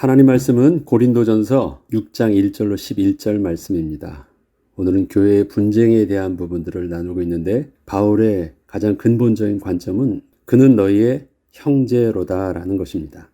하나님 말씀은 고린도전서 6장 1절로 11절 말씀입니다. 오늘은 교회의 분쟁에 대한 부분들을 나누고 있는데 바울의 가장 근본적인 관점은 그는 너희의 형제로다라는 것입니다.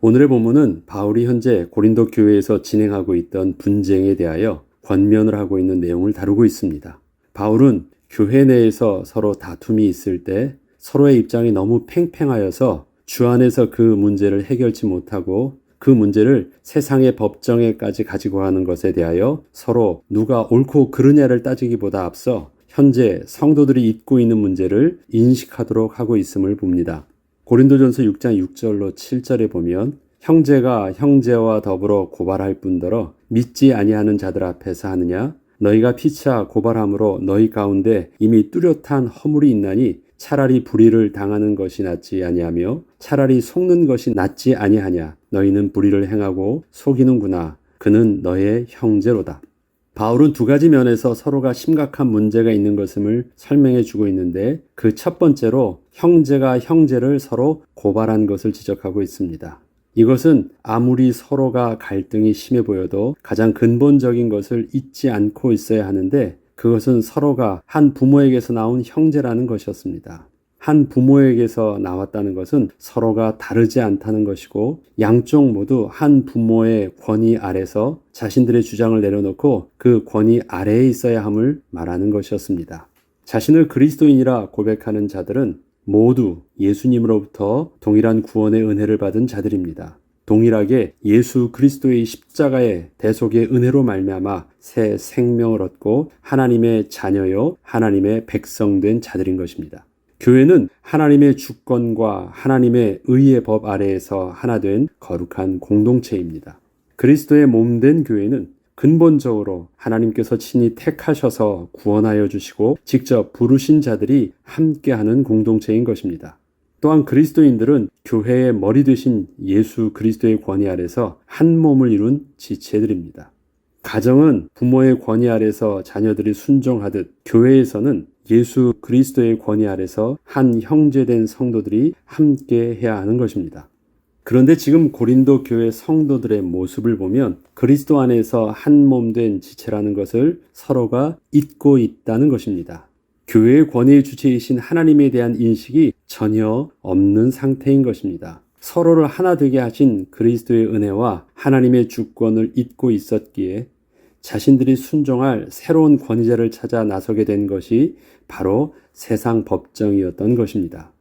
오늘의 본문은 바울이 현재 고린도 교회에서 진행하고 있던 분쟁에 대하여 권면을 하고 있는 내용을 다루고 있습니다. 바울은 교회 내에서 서로 다툼이 있을 때 서로의 입장이 너무 팽팽하여서 주 안에서 그 문제를 해결치 못하고 그 문제를 세상의 법정에까지 가지고 가는 것에 대하여 서로 누가 옳고 그르냐를 따지기보다 앞서 현재 성도들이 잊고 있는 문제를 인식하도록 하고 있음을 봅니다. 고린도전서 6장 6절로 7절에 보면 형제가 형제와 더불어 고발할 뿐더러 믿지 아니하는 자들 앞에서 하느냐 너희가 피차 고발함으로 너희 가운데 이미 뚜렷한 허물이 있나니 차라리 불의를 당하는 것이 낫지 아니하며 차라리 속는 것이 낫지 아니하냐 너희는 불의를 행하고 속이는구나 그는 너의 형제로다. 바울은 두 가지 면에서 서로가 심각한 문제가 있는 것을 설명해 주고 있는데 그 첫 번째로 형제가 형제를 서로 고발한 것을 지적하고 있습니다. 이것은 아무리 서로가 갈등이 심해 보여도 가장 근본적인 것을 잊지 않고 있어야 하는데 그것은 서로가 한 부모에게서 나온 형제라는 것이었습니다. 한 부모에게서 나왔다는 것은 서로가 다르지 않다는 것이고 양쪽 모두 한 부모의 권위 아래서 자신들의 주장을 내려놓고 그 권위 아래에 있어야 함을 말하는 것이었습니다. 자신을 그리스도인이라 고백하는 자들은 모두 예수님으로부터 동일한 구원의 은혜를 받은 자들입니다. 동일하게 예수 그리스도의 십자가의 대속의 은혜로 말미암아 새 생명을 얻고 하나님의 자녀요 하나님의 백성된 자들인 것입니다. 교회는 하나님의 주권과 하나님의 의의 법 아래에서 하나 된 거룩한 공동체입니다. 그리스도의 몸 된 교회는 근본적으로 하나님께서 친히 택하셔서 구원하여 주시고 직접 부르신 자들이 함께하는 공동체인 것입니다. 또한 그리스도인들은 교회의 머리 되신 예수 그리스도의 권위 아래서 한 몸을 이룬 지체들입니다. 가정은 부모의 권위 아래서 자녀들이 순종하듯 교회에서는 예수 그리스도의 권위 아래서 한 형제된 성도들이 함께 해야 하는 것입니다. 그런데 지금 고린도 교회 성도들의 모습을 보면 그리스도 안에서 한 몸 된 지체라는 것을 서로가 잊고 있다는 것입니다. 교회의 권위의 주체이신 하나님에 대한 인식이 전혀 없는 상태인 것입니다. 서로를 하나 되게 하신 그리스도의 은혜와 하나님의 주권을 잊고 있었기에 자신들이 순종할 새로운 권위자를 찾아 나서게 된 것이 바로 세상 법정이었던 것입니다.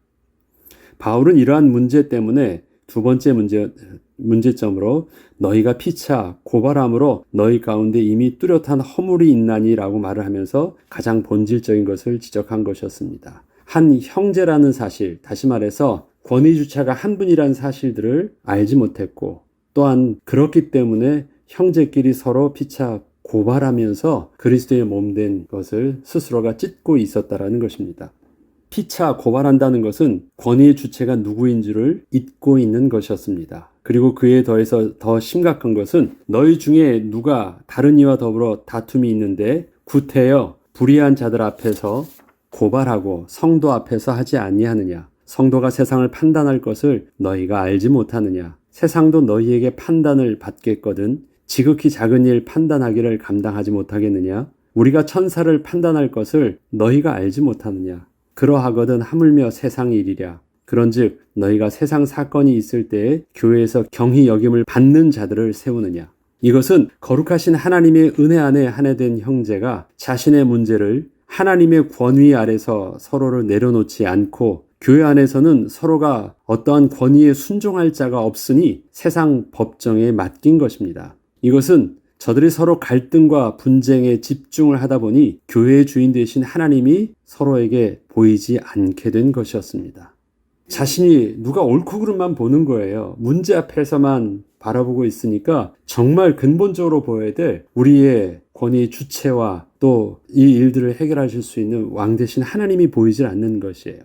바울은 이러한 문제 때문에 두 번째 문제, 문제점으로 너희가 피차 고발함으로 너희 가운데 이미 뚜렷한 허물이 있나니라고 말을 하면서 가장 본질적인 것을 지적한 것이었습니다. 한 형제라는 사실, 다시 말해서 권위주차가 한 분이라는 사실들을 알지 못했고 또한 그렇기 때문에 형제끼리 서로 피차 고발하면서 그리스도의 몸 된 것을 스스로가 찢고 있었다라는 것입니다. 피차 고발한다는 것은 권위의 주체가 누구인지를 잊고 있는 것이었습니다. 그리고 그에 더해서 더 심각한 것은 너희 중에 누가 다른 이와 더불어 다툼이 있는데 구태여 불의한 자들 앞에서 고발하고 성도 앞에서 하지 아니하느냐? 성도가 세상을 판단할 것을 너희가 알지 못하느냐? 세상도 너희에게 판단을 받겠거든 지극히 작은 일 판단하기를 감당하지 못하겠느냐? 우리가 천사를 판단할 것을 너희가 알지 못하느냐 그러하거든 하물며 세상 일이랴. 그런즉 너희가 세상 사건이 있을 때에 교회에서 경히 여김을 받는 자들을 세우느냐. 이것은 거룩하신 하나님의 은혜 안에 한해된 형제가 자신의 문제를 하나님의 권위 아래서 서로를 내려놓지 않고 교회 안에서는 서로가 어떠한 권위에 순종할 자가 없으니 세상 법정에 맡긴 것입니다. 이것은 저들이 서로 갈등과 분쟁에 집중을 하다 보니 교회의 주인 되신 하나님이 서로에게 보이지 않게 된 것이었습니다. 자신이 누가 옳고 그름만 보는 거예요. 문제 앞에서만 바라보고 있으니까 정말 근본적으로 보여야 될 우리의 권위 주체와 또 이 일들을 해결하실 수 있는 왕 대신 하나님이 보이질 않는 것이에요.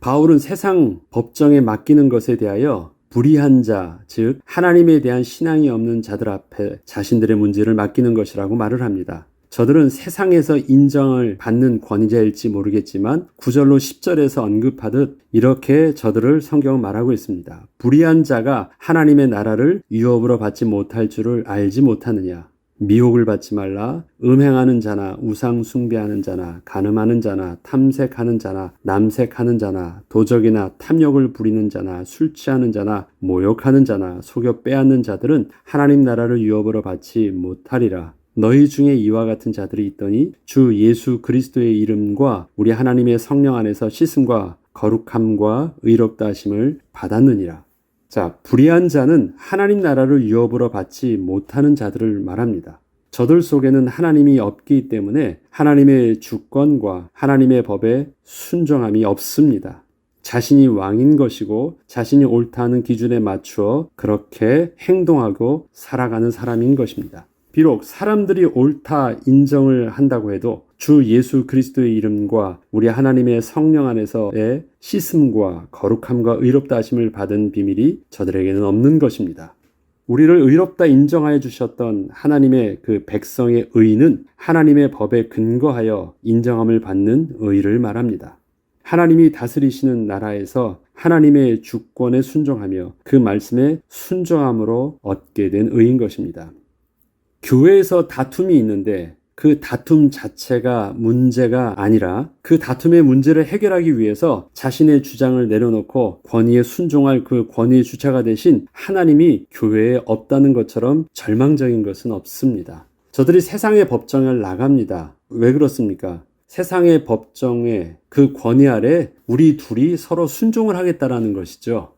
바울은 세상 법정에 맡기는 것에 대하여 불의한 자, 즉 하나님에 대한 신앙이 없는 자들 앞에 자신들의 문제를 맡기는 것이라고 말을 합니다. 저들은 세상에서 인정을 받는 권위자일지 모르겠지만 구절로 10절에서 언급하듯 이렇게 저들을 성경은 말하고 있습니다. 불의한 자가 하나님의 나라를 유업으로 받지 못할 줄을 알지 못하느냐. 미혹을 받지 말라. 음행하는 자나 우상 숭배하는 자나 간음하는 자나 탐색하는 자나 남색하는 자나 도적이나 탐욕을 부리는 자나 술 취하는 자나 모욕하는 자나 속여 빼앗는 자들은 하나님 나라를 유업으로 받지 못하리라. 너희 중에 이와 같은 자들이 있더니 주 예수 그리스도의 이름과 우리 하나님의 성령 안에서 씻음과 거룩함과 의롭다 하심을 받았느니라. 자, 불의한 자는 하나님 나라를 유업으로 받지 못하는 자들을 말합니다. 저들 속에는 하나님이 없기 때문에 하나님의 주권과 하나님의 법에 순종함이 없습니다. 자신이 왕인 것이고 자신이 옳다는 기준에 맞추어 그렇게 행동하고 살아가는 사람인 것입니다. 비록 사람들이 옳다 인정을 한다고 해도 주 예수 그리스도의 이름과 우리 하나님의 성령 안에서의 씻음과 거룩함과 의롭다 하심을 받은 비밀이 저들에게는 없는 것입니다. 우리를 의롭다 인정하여 주셨던 하나님의 그 백성의 의는 하나님의 법에 근거하여 인정함을 받는 의를 말합니다. 하나님이 다스리시는 나라에서 하나님의 주권에 순종하며 그 말씀에 순종함으로 얻게 된 의인 것입니다. 교회에서 다툼이 있는데 그 다툼 자체가 문제가 아니라 그 다툼의 문제를 해결하기 위해서 자신의 주장을 내려놓고 권위에 순종할 그 권위의 주체가 대신 하나님이 교회에 없다는 것처럼 절망적인 것은 없습니다. 저들이 세상의 법정을 나갑니다. 왜 그렇습니까? 세상의 법정에 그 권위 아래 우리 둘이 서로 순종을 하겠다라는 것이죠.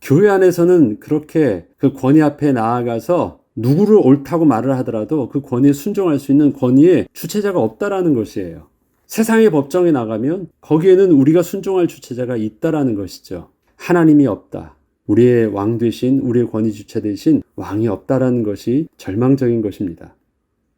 교회 안에서는 그렇게 그 권위 앞에 나아가서 누구를 옳다고 말을 하더라도 그 권위에 순종할 수 있는 권위의 주체자가 없다라는 것이에요. 세상의 법정에 나가면 거기에는 우리가 순종할 주체자가 있다라는 것이죠. 하나님이 없다. 우리의 왕 대신 우리의 권위 주체 대신 왕이 없다라는 것이 절망적인 것입니다.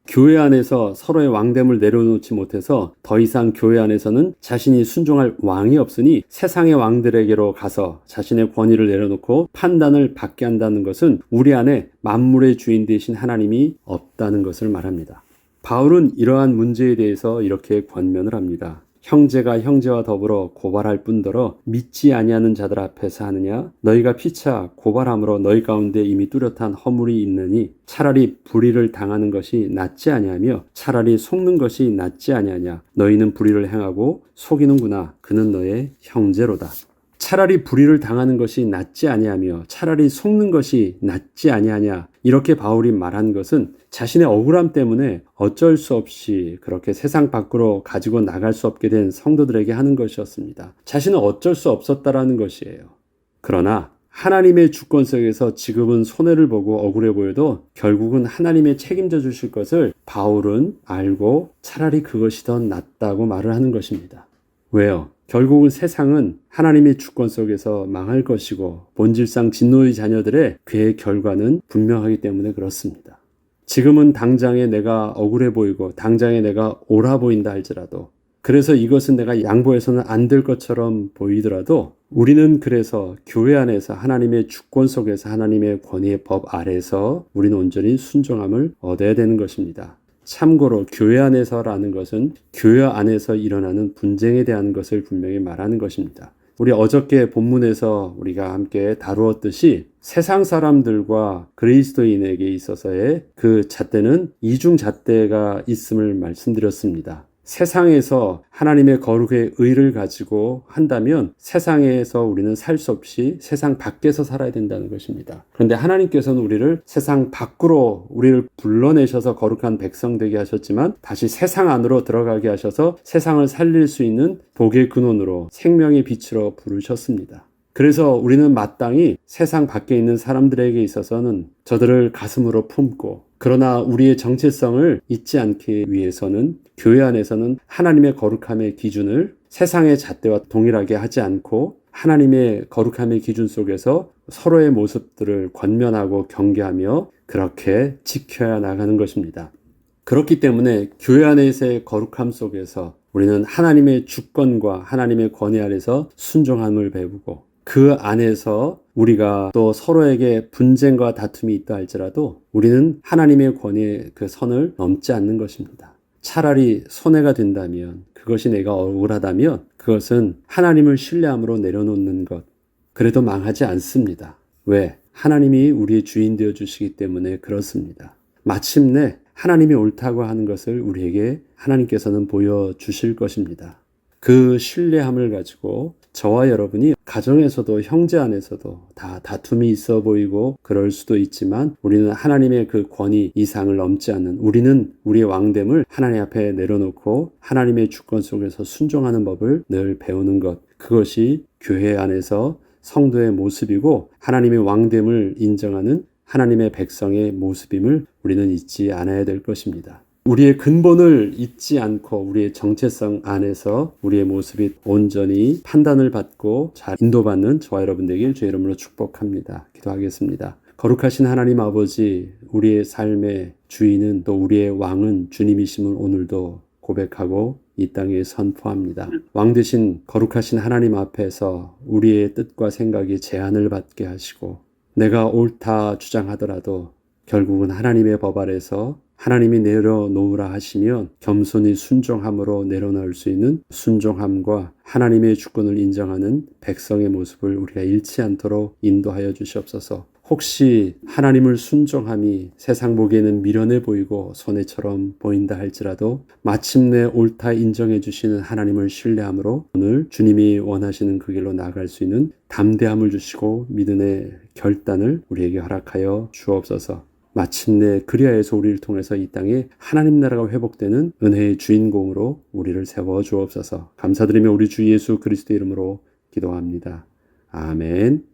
교회 안에서 서로의 왕됨을 내려놓지 못해서 더 이상 교회 안에서는 자신이 순종할 왕이 없으니 세상의 왕들에게로 가서 자신의 권위를 내려놓고 판단을 받게 한다는 것은 우리 안에 만물의 주인 되신 하나님이 없다는 것을 말합니다. 바울은 이러한 문제에 대해서 이렇게 권면을 합니다. 형제가 형제와 더불어 고발할 뿐더러 믿지 아니하는 자들 앞에서 하느냐? 너희가 피차 고발함으로 너희 가운데 이미 뚜렷한 허물이 있느니 차라리 불의를 당하는 것이 낫지 아니하며 차라리 속는 것이 낫지 아니하냐? 너희는 불의를 행하고 속이는구나. 그는 너의 형제로다 차라리 불의를 당하는 것이 낫지 아니하며 차라리 속는 것이 낫지 아니하냐 이렇게 바울이 말한 것은 자신의 억울함 때문에 어쩔 수 없이 그렇게 세상 밖으로 가지고 나갈 수 없게 된 성도들에게 하는 것이었습니다. 자신은 어쩔 수 없었다라는 것이에요. 그러나 하나님의 주권 속에서 지금은 손해를 보고 억울해 보여도 결국은 하나님의 책임져 주실 것을 바울은 알고 차라리 그것이 더 낫다고 말을 하는 것입니다. 왜요? 결국은 세상은 하나님의 주권 속에서 망할 것이고 본질상 진노의 자녀들의 그의 결과는 분명하기 때문에 그렇습니다. 지금은 당장에 내가 억울해 보이고 당장에 내가 옳아 보인다 할지라도 그래서 이것은 내가 양보해서는 안 될 것처럼 보이더라도 우리는 그래서 교회 안에서 하나님의 주권 속에서 하나님의 권위의 법 아래서 우리는 온전히 순종함을 얻어야 되는 것입니다. 참고로 교회 안에서라는 것은 교회 안에서 일어나는 분쟁에 대한 것을 분명히 말하는 것입니다. 우리 어저께 본문에서 우리가 함께 다루었듯이 세상 사람들과 그리스도인에게 있어서의 그 잣대는 이중 잣대가 있음을 말씀드렸습니다. 세상에서 하나님의 거룩의 의를 가지고 한다면 세상에서 우리는 살 수 없이 세상 밖에서 살아야 된다는 것입니다. 그런데 하나님께서는 우리를 세상 밖으로 우리를 불러내셔서 거룩한 백성 되게 하셨지만 다시 세상 안으로 들어가게 하셔서 세상을 살릴 수 있는 복의 근원으로 생명의 빛으로 부르셨습니다. 그래서 우리는 마땅히 세상 밖에 있는 사람들에게 있어서는 저들을 가슴으로 품고 그러나 우리의 정체성을 잊지 않기 위해서는 교회 안에서는 하나님의 거룩함의 기준을 세상의 잣대와 동일하게 하지 않고 하나님의 거룩함의 기준 속에서 서로의 모습들을 권면하고 경계하며 그렇게 지켜야 나가는 것입니다. 그렇기 때문에 교회 안에서의 거룩함 속에서 우리는 하나님의 주권과 하나님의 권위 아래서 순종함을 배우고 그 안에서 우리가 또 서로에게 분쟁과 다툼이 있다 할지라도 우리는 하나님의 권위의 그 선을 넘지 않는 것입니다. 차라리 손해가 된다면 그것이 내가 억울하다면 그것은 하나님을 신뢰함으로 내려놓는 것. 그래도 망하지 않습니다. 왜? 하나님이 우리의 주인 되어 주시기 때문에 그렇습니다. 마침내 하나님이 옳다고 하는 것을 우리에게 하나님께서는 보여 주실 것입니다. 그 신뢰함을 가지고 저와 여러분이 가정에서도 형제 안에서도 다 다툼이 있어 보이고 그럴 수도 있지만 우리는 하나님의 그 권위 이상을 넘지 않는 우리는 우리의 왕됨을 하나님 앞에 내려놓고 하나님의 주권 속에서 순종하는 법을 늘 배우는 것 그것이 교회 안에서 성도의 모습이고 하나님의 왕됨을 인정하는 하나님의 백성의 모습임을 우리는 잊지 않아야 될 것입니다. 우리의 근본을 잊지 않고 우리의 정체성 안에서 우리의 모습이 온전히 판단을 받고 잘 인도받는 저와 여러분 되길 주의 이름으로 축복합니다. 기도하겠습니다. 거룩하신 하나님 아버지, 우리의 삶의 주인은 또 우리의 왕은 주님이심을 오늘도 고백하고 이 땅에 선포합니다. 왕 대신 거룩하신 하나님 앞에서 우리의 뜻과 생각이 제한을 받게 하시고 내가 옳다 주장하더라도 결국은 하나님의 법 아래서 하나님이 내려놓으라 하시면 겸손히 순종함으로 내려놓을 수 있는 순종함과 하나님의 주권을 인정하는 백성의 모습을 우리가 잃지 않도록 인도하여 주시옵소서. 혹시 하나님을 순종함이 세상 보기에는 미련해 보이고 손해처럼 보인다 할지라도 마침내 옳다 인정해 주시는 하나님을 신뢰함으로 오늘 주님이 원하시는 그 길로 나아갈 수 있는 담대함을 주시고 믿음의 결단을 우리에게 허락하여 주옵소서. 마침내 그리하여서 우리를 통해서 이 땅에 하나님 나라가 회복되는 은혜의 주인공으로 우리를 세워 주옵소서. 감사드리며 우리 주 예수 그리스도 이름으로 기도합니다. 아멘.